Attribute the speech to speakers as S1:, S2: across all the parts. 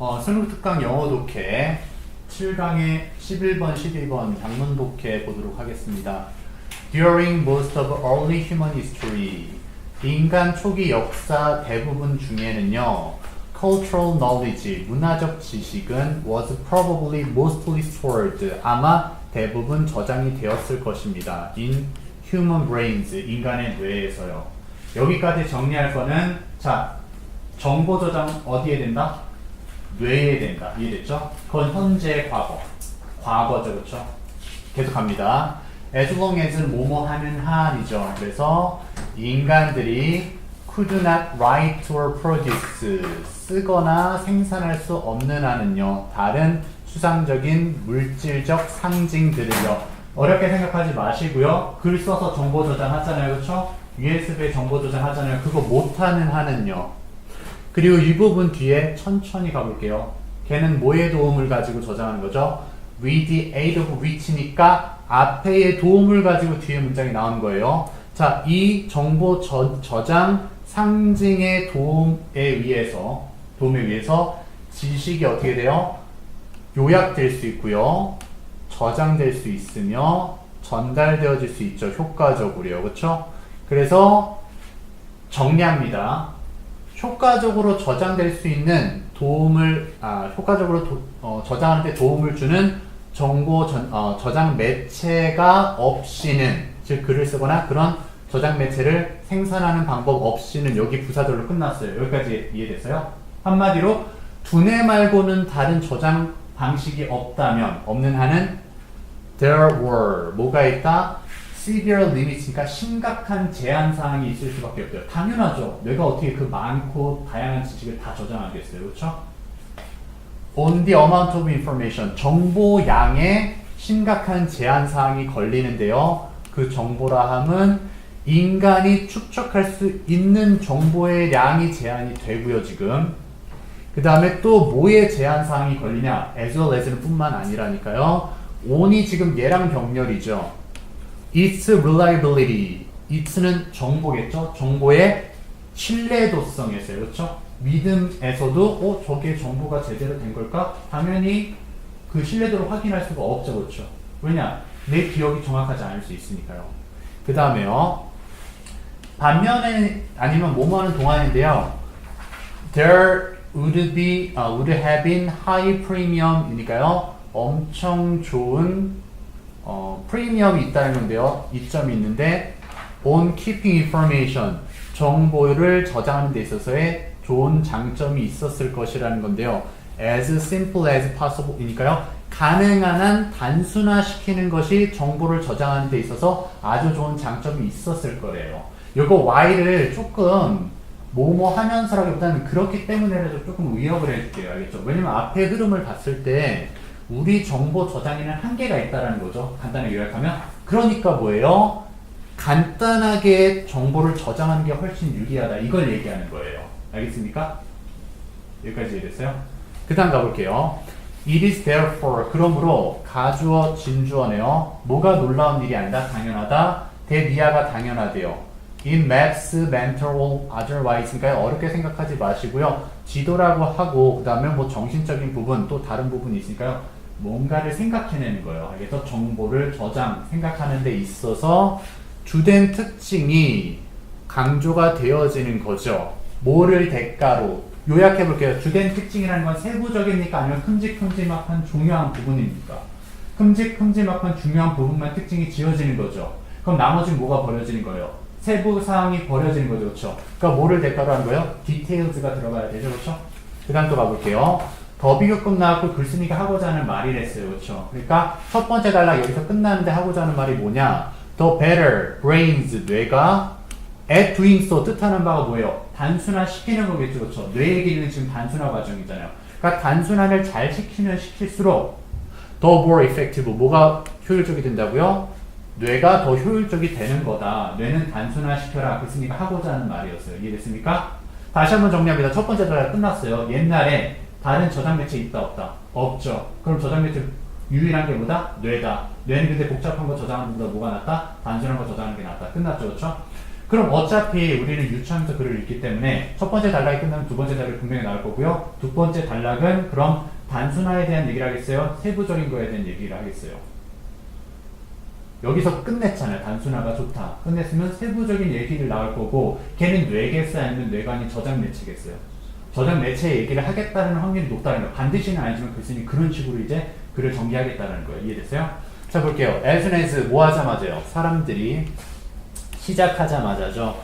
S1: 어, 수능 특강 영어 독해 7강의 11번, 12번 장문 독해 보도록 하겠습니다. During most of early human history, 인간 초기 역사 대부분 중에는요, cultural knowledge, 문화적 지식은 was probably mostly stored, 아마 대부분 저장이 되었을 것입니다. in human brains, 인간의 뇌에서요. 여기까지 정리할 거는 자, 정보 저장 어디에 된다? 뇌에 된다. 이해됐죠? 그건 현재 과거. 과거죠. 그렇죠? 계속 갑니다. as long as 뭐뭐 하는 한이죠. 그래서 인간들이 could not write or produce 쓰거나 생산할 수 없는 한은요. 다른 추상적인 물질적 상징들을요. 어렵게 생각하지 마시고요. 글 써서 정보 저장하잖아요. 그렇죠? USB에 정보 저장하잖아요. 그거 못하는 한은요. 그리고 이 부분 뒤에 천천히 가볼게요. 걔는 뭐의 도움을 가지고 저장하는 거죠? with the aid of which니까 앞에의 도움을 가지고 뒤에 문장이 나오는 거예요. 자, 이 정보 저, 저장 상징의 도움에 의해서 도움에 의해서 지식이 어떻게 돼요? 요약될 수 있고요. 저장될 수 있으며 전달되어질 수 있죠. 효과적으로요. 그렇죠? 그래서 정리합니다. 효과적으로 저장될 수 있는 도움을 아, 효과적으로 도, 어, 저장하는 데 도움을 주는 정보 전, 어, 저장 매체가 없이는 즉 글을 쓰거나 그런 저장 매체를 생산하는 방법 없이는 여기 부사절로 끝났어요. 여기까지 이해됐어요? 한마디로 두뇌 말고는 다른 저장 방식이 없다면 없는 한은 there were 뭐가 있다? Severe limits니까 심각한 제한 사항이 있을 수밖에 없대요. 당연하죠. 내가 어떻게 그 많고 다양한 지식을 다 저장하겠어요, 그렇죠? On the amount of information, 정보 양에 심각한 제한 사항이 걸리는데요. 그 정보라 함은 인간이 추적할 수 있는 정보의 양이 제한이 되고요, 지금. 그 다음에 또 뭐에 제한 사항이 걸리냐? as well as는 뿐만 아니라니까요. on이 지금 얘랑 병렬이죠. Its reliability. it는 정보겠죠? 정보의 신뢰도성에서요. 그렇죠? 믿음에서도 어 저게 정보가 제대로 된 걸까? 당연히 그 신뢰도를 확인할 수가 없죠. 그렇죠? 왜냐? 내 기억이 정확하지 않을 수 있으니까요. 그 다음에요. 반면에 아니면 뭐뭐하는 동안인데요. There would be, uh, would have been high premium이니까요. 엄청 좋은 어, 프리미엄이 있다는 건데요. 이점이 있는데 on keeping information 정보를 저장하는 데 있어서의 좋은 장점이 있었을 것이라는 건데요. as simple as possible이니까요. 가능한 한 단순화시키는 것이 정보를 저장하는 데 있어서 아주 좋은 장점이 있었을 거래요. 이거 y를 조금 뭐뭐 하면서라기보다는 그렇기 때문에라도 조금 위협을 해줄게요. 알겠죠? 왜냐면 앞에 흐름을 봤을 때 우리 정보 저장에는 한계가 있다라는 거죠. 간단하게 요약하면. 그러니까 뭐예요? 간단하게 정보를 저장하는 게 훨씬 유리하다. 이걸 얘기하는 거예요. 알겠습니까? 여기까지 이해됐어요? 그 다음 가볼게요. It is therefore 그러므로 가주어 진주어네요. 뭐가 놀라운 일이 아니다. 당연하다. 대미아가 당연하대요. In maps, mental, otherwise니까 어렵게 생각하지 마시고요. 지도라고 하고 그 다음에 뭐 정신적인 부분 또 다른 부분이 있으니까요. 뭔가를 생각해내는 거예요. 그래서 정보를 저장, 생각하는 데 있어서 주된 특징이 강조가 되어지는 거죠. 뭐를 대가로 요약해 볼게요. 주된 특징이라는 건 세부적입니까? 아니면 큼직큼직한 중요한 부분입니까? 큼직큼직한 중요한 부분만 특징이 지어지는 거죠. 그럼 나머지는 뭐가 버려지는 거예요? 세부 사항이 버려지는 거죠. 그렇죠? 그러니까 뭐를 대가로 하는 거예요? 디테일즈가 들어가야 되죠. 그렇죠? 그 다음 또 가볼게요. 더비교급 나왔고 글쓴이가 하고자 하는 말이랬어요. 그렇죠? 그러니까 첫 번째 단락 여기서 끝나는데 하고자 하는 말이 뭐냐? The better brains 뇌가 at doing so 뜻하는 바가 뭐예요? 단순화 시키는 거겠죠. 그렇죠? 뇌의 기능은 지금 단순화 과정이잖아요. 그러니까 단순화를 잘 시키면 시킬수록 더 more effective 뭐가 효율적이 된다고요? 뇌가 더 효율적이 되는 거다. 뇌는 단순화 시켜라. 글쓴이가 하고자 하는 말이었어요. 이해됐습니까? 다시 한번 정리합니다. 첫 번째 단락 끝났어요. 옛날에 다른 저장 매체 있다 없다? 없죠. 그럼 저장 매체 유일한 게 뭐다? 뇌다. 뇌는 근데 복잡한 거 저장하는 것보다 뭐가 낫다? 단순한 거 저장하는 게 낫다. 끝났죠. 그렇죠? 그럼 어차피 우리는 유치원에서 글을 읽기 때문에 첫 번째 단락이 끝나면 두 번째 단락이 분명히 나올 거고요. 두 번째 단락은 그럼 단순화에 대한 얘기를 하겠어요? 세부적인 거에 대한 얘기를 하겠어요? 여기서 끝냈잖아요. 단순화가 좋다. 끝냈으면 세부적인 얘기를 나올 거고 걔는 뇌겠어요? 아니면 뇌관이 저장 매체겠어요? 저장 매체 얘기를 하겠다는 확률이 높다는 거예요. 반드시는 아니지만 글쓴이 그런 식으로 이제 글을 전개하겠다는 거예요. 이해됐어요? 자 볼게요. as soon as 뭐 하자마자요? 사람들이 시작하자마자죠.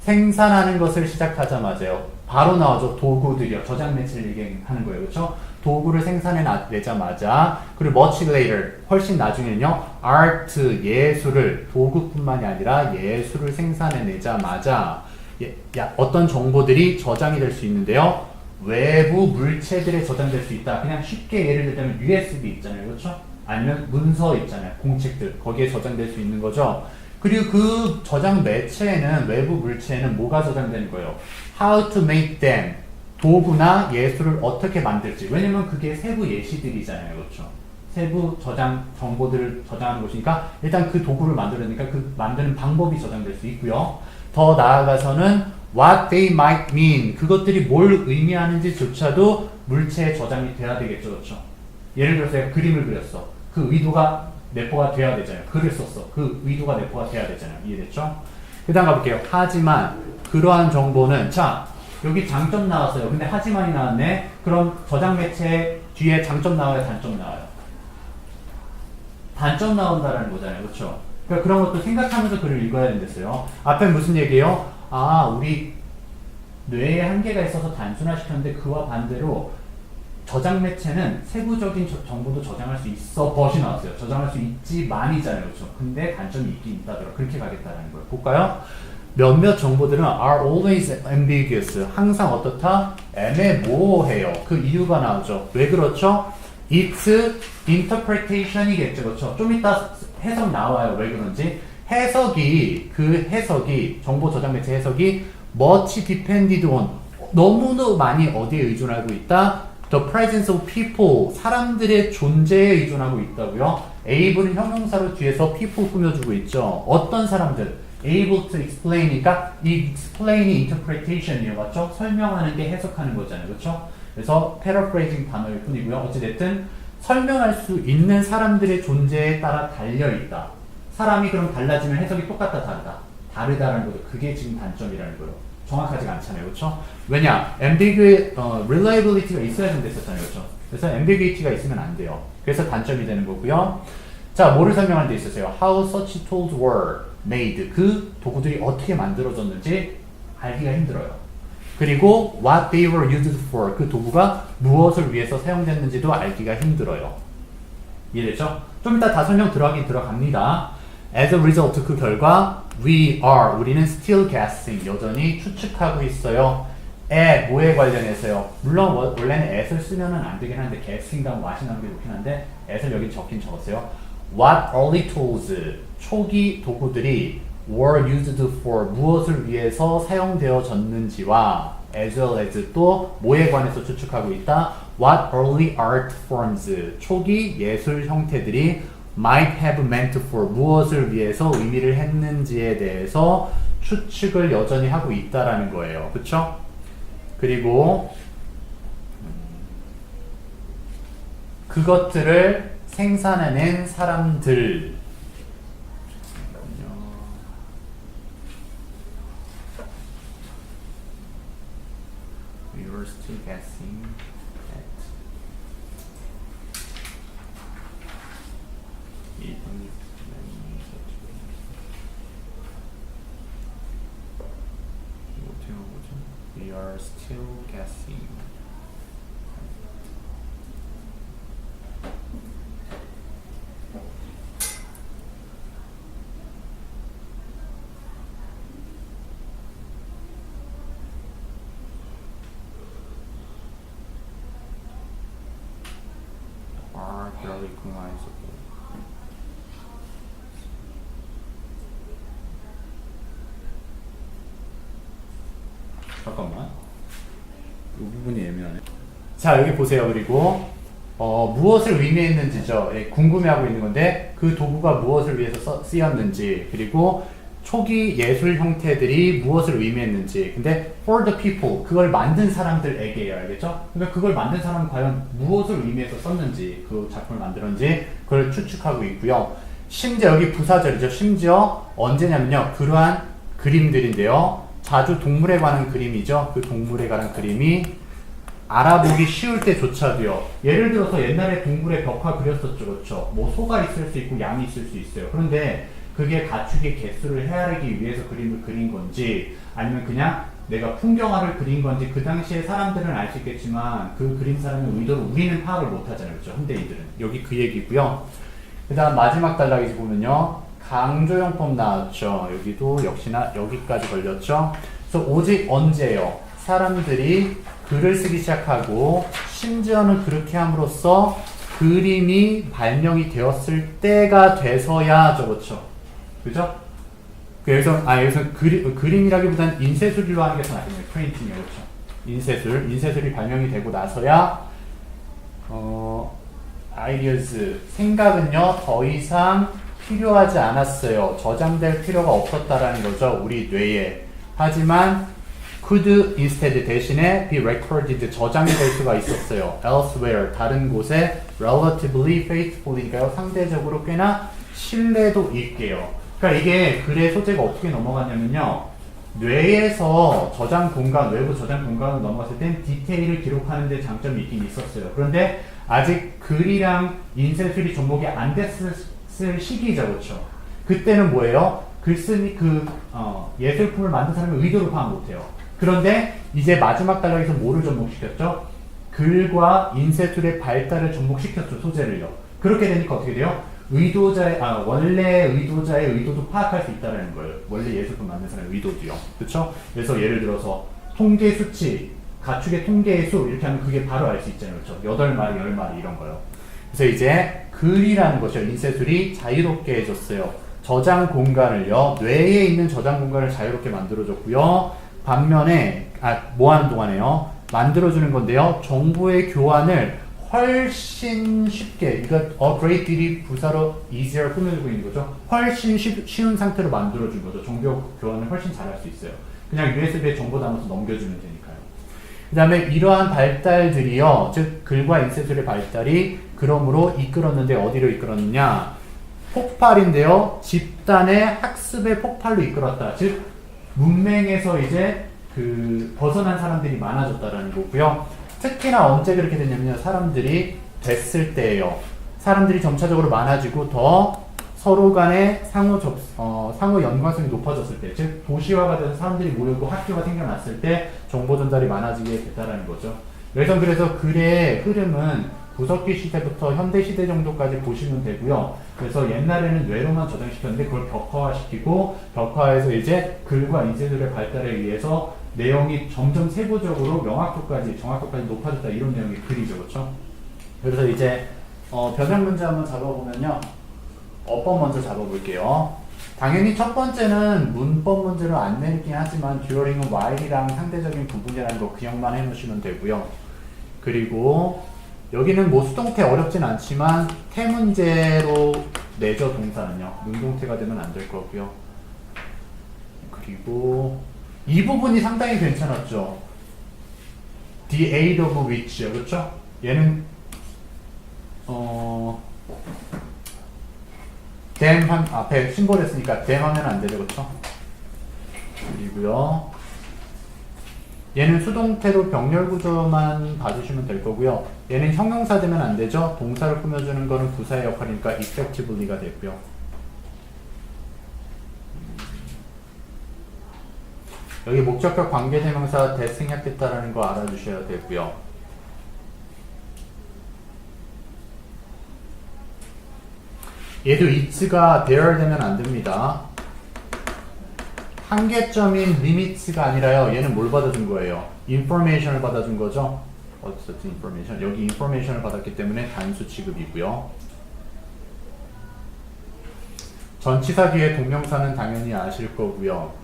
S1: 생산하는 것을 시작하자마자요. 바로 나오죠. 도구들이요. 저장 매체를 얘기하는 거예요. 그렇죠? 도구를 생산해 내자마자 그리고 much later 훨씬 나중에는요. art 예술을 도구뿐만이 아니라 예술을 생산해 내자마자 예, 야, 어떤 정보들이 저장이 될 수 있는데요. 외부 물체들에 저장될 수 있다. 그냥 쉽게 예를 들자면 USB 있잖아요. 그렇죠? 아니면 문서 있잖아요. 공책들. 거기에 저장될 수 있는 거죠. 그리고 그 저장 매체에는 외부 물체에는 뭐가 저장되는 거예요? How to make them. 도구나 예술을 어떻게 만들지. 왜냐면 그게 세부 예시들이잖아요. 그렇죠? 세부 저장 정보들을 저장하는 것이니까 일단 그 도구를 만들으니까 그 만드는 방법이 저장될 수 있고요. 더 나아가서는 what they might mean 그것들이 뭘 의미하는지조차도 물체에 저장이 돼야 되겠죠, 그렇죠? 예를 들어서 내가 그림을 그렸어. 그 의도가 내포가 돼야 되잖아요. 글을 썼어. 그 의도가 내포가 돼야 되잖아요. 이해됐죠? 그 다음 가볼게요. 하지만 그러한 정보는 자 여기 장점 나왔어요. 근데 하지만이 나왔네. 그럼 저장 매체 뒤에 장점 나와요, 단점 나와요. 단점 나온다라는 거잖아요. 그렇죠? 그러니까 그런 것도 생각하면서 글을 읽어야 된댔어요. 앞에 무슨 얘기예요? 아, 우리 뇌에 한계가 있어서 단순화시켰는데 그와 반대로 저장 매체는 세부적인 저- 정보도 저장할 수 있어 벗이 나왔어요. 저장할 수 있지만이잖아요. 그렇죠? 근데 단점이 있긴 있다더라. 그렇게 가겠다라는 거예요. 볼까요? 몇몇 정보들은 are always ambiguous. 항상 어떻다? 애매모호해요. 그 이유가 나오죠. 왜 그렇죠? It's interpretation이겠죠. 그렇죠? 좀 이따 해석 나와요. 왜 그런지. 해석이, 그 해석이, 정보 저장 매체 해석이 much depended on. 너무도 많이 어디에 의존하고 있다? The presence of people. 사람들의 존재에 의존하고 있다고요. able은 형용사로 뒤에서 people 꾸며주고 있죠. 어떤 사람들? able to explain이니까 이 explain이 interpretation이에요. 맞죠? 설명하는 게 해석하는 거잖아요. 그렇죠? 그래서 paraphrasing 단어일 뿐이고요. 어찌됐든 설명할 수 있는 사람들의 존재에 따라 달려 있다. 사람이 그럼 달라지면 해석이 똑같다 다르다. 다르다는 거죠. 그게 지금 단점이라는 거예요. 정확하지가 않잖아요. 그렇죠? 왜냐? ambiguity, 어, reliability가 있어야 된댔었잖아요. 그렇죠? 그래서 ambiguity가 있으면 안 돼요. 그래서 단점이 되는 거고요. 자, 뭐를 설명하는 데 있었어요? How such tools were made. 그 도구들이 어떻게 만들어졌는지 알기가 힘들어요. 그리고 what they were used for. 그 도구가 무엇을 위해서 사용됐는지도 알기가 힘들어요. 이해됐죠? 좀 이따 다 설명 들어가긴 들어갑니다. As a result, 그 결과 we are, 우리는 still guessing, 여전히 추측하고 있어요. 에, 뭐에 관련해서요? 물론 워- 원래는 at을 쓰면은 안 되긴 하는데 guessing과 what이 나오는 게 좋긴 한데 at을 여기 적긴 적었어요. What early tools, 초기 도구들이 were used for, 무엇을 위해서 사용되어졌는지와 as well as 또 뭐에 관해서 추측하고 있다. What early art forms, 초기 예술 형태들이 might have meant for, 무엇을 위해서 의미를 했는지에 대해서 추측을 여전히 하고 있다라는 거예요. 그쵸? 그리고 음, 그것들을 생산해낸 사람들 잠깐만요. We were still guessing at even when 이거 어떻게 하는 거죠? We are still guessing. Very recognizable. 잠깐만. 이 부분이 애매하네. 자, 여기 보세요. 그리고 어, 무엇을 의미했는지죠. 예, 궁금해하고 있는 건데 그 도구가 무엇을 위해서 써, 쓰였는지 그리고 초기 예술 형태들이 무엇을 의미했는지. 근데 for the people 그걸 만든 사람들에게요, 알겠죠? 그러니까 그걸 만든 사람은 과연 무엇을 의미해서 썼는지, 그 작품을 만들었는지 그걸 추측하고 있고요. 심지어 여기 부사절이죠. 심지어 언제냐면요, 그러한 그림들인데요. 자주 동물에 관한 그림이죠. 그 동물에 관한 그림이 알아보기 쉬울 때조차도요. 예를 들어서 옛날에 동물의 벽화 그렸었죠, 그렇죠? 뭐 소가 있을 수 있고 양이 있을 수 있어요. 그런데 그게 가축의 개수를 헤아리기 위해서 그림을 그린 건지 아니면 그냥 내가 풍경화를 그린 건지 그 당시에 사람들은 알 수 있겠지만 그 그림 사람의 의도를 우리는 파악을 못하잖아요, 그렇죠? 현대인들은 여기 그 얘기고요. 그 다음 마지막 단락에서 보면요. 강조용법 나왔죠. 여기도 역시나 여기까지 걸렸죠. 그래서 오직 언제요? 사람들이 글을 쓰기 시작하고 심지어는 그렇게 함으로써 그림이 발명이 되었을 때가 돼서야 저거죠. 그죠? 그래서 아 여기서 그리, 그림이라기보다는 인쇄술로 하는 게 더 낫겠네요. 프린팅이요, 그렇죠? 인쇄술, 인쇄술이 발명이 되고 나서야 어 아이디어즈 생각은요 더 이상 필요하지 않았어요. 저장될 필요가 없었다라는 거죠. 우리 뇌에. 하지만 could instead 대신에 be recorded 저장이 될 수가 있었어요. elsewhere 다른 곳에 relatively faithfully가요 상대적으로 꽤나 신뢰도 있게요. 그러니까 이게 글의 소재가 어떻게 넘어갔냐면요. 뇌에서 저장 공간, 외부 저장 공간으로 넘어갔을 땐 디테일을 기록하는 데 장점이 있긴 있었어요. 그런데 아직 글이랑 인쇄술이 접목이 안 됐을 시기죠, 그렇죠? 그때는 뭐예요? 글쓰니 그 어, 예술품을 만든 사람의 의도를 파악 못해요. 그런데 이제 마지막 단락에서 뭐를 접목시켰죠? 글과 인쇄툴의 발달을 접목시켰죠, 소재를요. 그렇게 되니까 어떻게 돼요? 의도자의, 아, 원래 의도자의 의도도 파악할 수 있다는 거예요. 원래 예술품 만든 사람의 의도도요. 그쵸? 그래서 예를 들어서 통계 수치, 가축의 통계의 수, 이렇게 하면 그게 바로 알 수 있잖아요. 그쵸? 8마리, 10마리 이런 거요. 그래서 이제 글이라는 것이요. 인쇄술이 자유롭게 해줬어요. 저장 공간을요. 뇌에 있는 저장 공간을 자유롭게 만들어줬고요. 반면에 아, 뭐 하는 동안에요? 만들어주는 건데요. 정보의 교환을 훨씬 쉽게 이거 a great deal이 부사로 easier 꾸며주고 있는 거죠. 훨씬 쉬, 쉬운 상태로 만들어준 거죠. 정보 교환을 훨씬 잘할 수 있어요. 그냥 USB에 정보 담아서 넘겨주면 되니까요. 그 다음에 이러한 발달들이요. 즉 글과 인쇄술의 발달이 그러므로 이끌었는데 어디로 이끌었느냐? 폭발인데요. 집단의 학습의 폭발로 이끌었다. 즉 문맹에서 이제 그 벗어난 사람들이 많아졌다라는 거고요. 특히나 언제 그렇게 됐냐면요. 사람들이 됐을 때예요. 사람들이 점차적으로 많아지고 더 서로 간의 상호 접, 어, 상호 연관성이 높아졌을 때, 즉 도시화가 돼서 사람들이 모이고 학교가 생겨났을 때 정보 전달이 많아지게 됐다라는 거죠. 그래서 그래서 글의 흐름은 구석기 시대부터 현대 시대 정도까지 보시면 되고요. 그래서 옛날에는 뇌로만 저장시켰는데 그걸 벽화화시키고 벽화에서 이제 글과 인쇄들의 발달에 의해서 내용이 점점 세부적으로 명확도까지 정확도까지 높아졌다 이런 내용이 글이죠, 그렇죠? 그래서 이제 어, 변형 문제 한번 잡아보면요. 어법 먼저 잡아볼게요. 당연히 첫 번째는 문법 문제로 안 내리긴 하지만 듀어링은 while이랑 상대적인 부분이라는 거 기억만 해놓으시면 되고요. 그리고 여기는 뭐 수동태 어렵진 않지만 태 문제로 내죠 동사는요. 능동태가 되면 안 될 거고요. 그리고 이 부분이 상당히 괜찮았죠. The aid of which요, 그렇죠? 얘는 어 them 한 앞에 심벌했으니까 them 하면 안 되죠, 그렇죠? 그리고요. 얘는 수동태로 병렬 구조만 봐주시면 될 거고요. 얘는 형용사 되면 안 되죠. 동사를 꾸며주는 거는 부사의 역할이니까 effectively가 되고요. 여기 목적격 관계대명사 대생략됐다라는 거 알아주셔야 되고요. 얘도 it가 there 되면 안 됩니다. 한계점인 limit가 아니라요. 얘는 뭘 받아준 거예요? information을 받아준 거죠. 어디서지 information? 여기 information을 받았기 때문에 단수 취급이고요. 전치사 뒤에 동명사는 당연히 아실 거고요.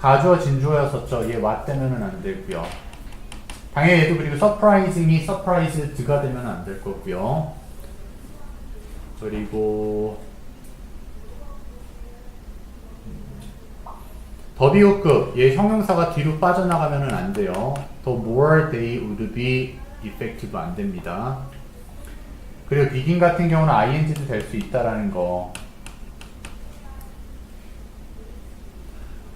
S1: 가주와 진주어였었죠. 얘 와 되면은 안 되고요. 당연히 얘도 그리고 서프라이징이 서프라이즈드가 되면 안 될 거고요. 그리고 더비오급 얘 형용사가 뒤로 빠져나가면은 안 돼요. The more they would be effective 안 됩니다. 그리고 begin 같은 경우는 ing도 될 수 있다라는 거.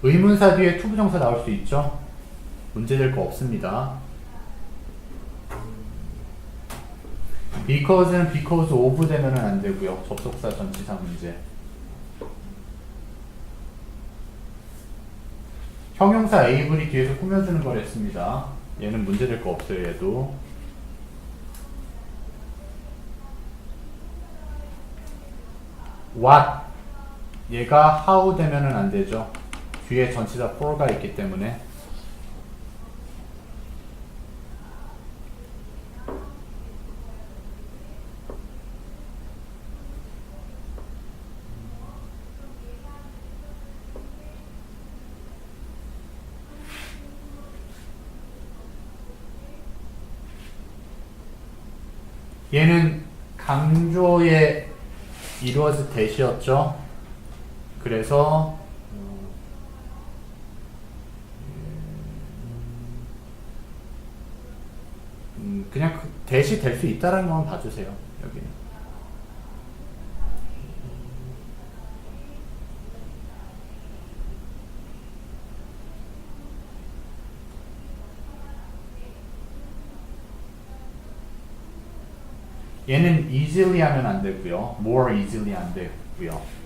S1: 의문사 뒤에 투부정사 나올 수 있죠? 문제될 거 없습니다. because는 because of 되면은 안 되고요. 접속사 전치사 문제. 형용사 able이 뒤에서 꾸며주는 걸 했습니다. 얘는 문제될 거 없어요, 얘도. what 얘가 how 되면은 안 되죠. 뒤에 전치사 for가 있기 때문에 얘는 강조의 이루어진 대시였죠. 그래서 음, 그냥 그 대시 될 수 있다라는 것만 봐주세요. 여기는. 얘는 easily 하면 안 되고요. more easily 안 되고요.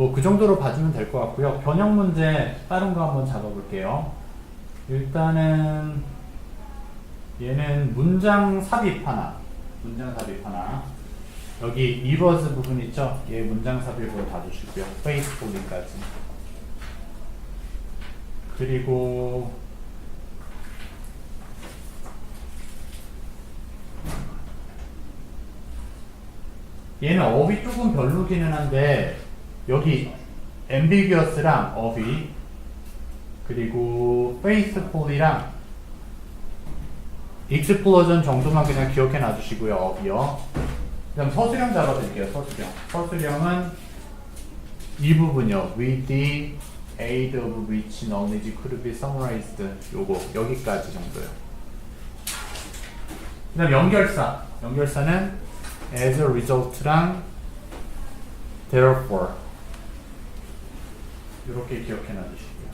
S1: 뭐 그 정도로 봐주면 될 것 같고요. 변형 문제 다른 거 한번 잡아볼게요. 일단은 얘는 문장 삽입 하나. 문장 삽입 하나. 여기 이루어즈 부분 있죠? 얘 문장 삽입으로 봐주시고요. 페이스북까지. 그리고 얘는 업이 조금 별로기는 한데 여기 ambiguous랑 업이 그리고 faithful이랑 explosion 정도만 그냥 기억해 놔주시고요 업이요 그 다음 서술형 잡아드릴게요 서술형 서술형은 이 부분이요 with the aid of which knowledge could be summarized 요거 여기까지 정도요 그 다음 연결사 연결사는 as a result랑 therefore 이렇게 기억해 놔주시고요.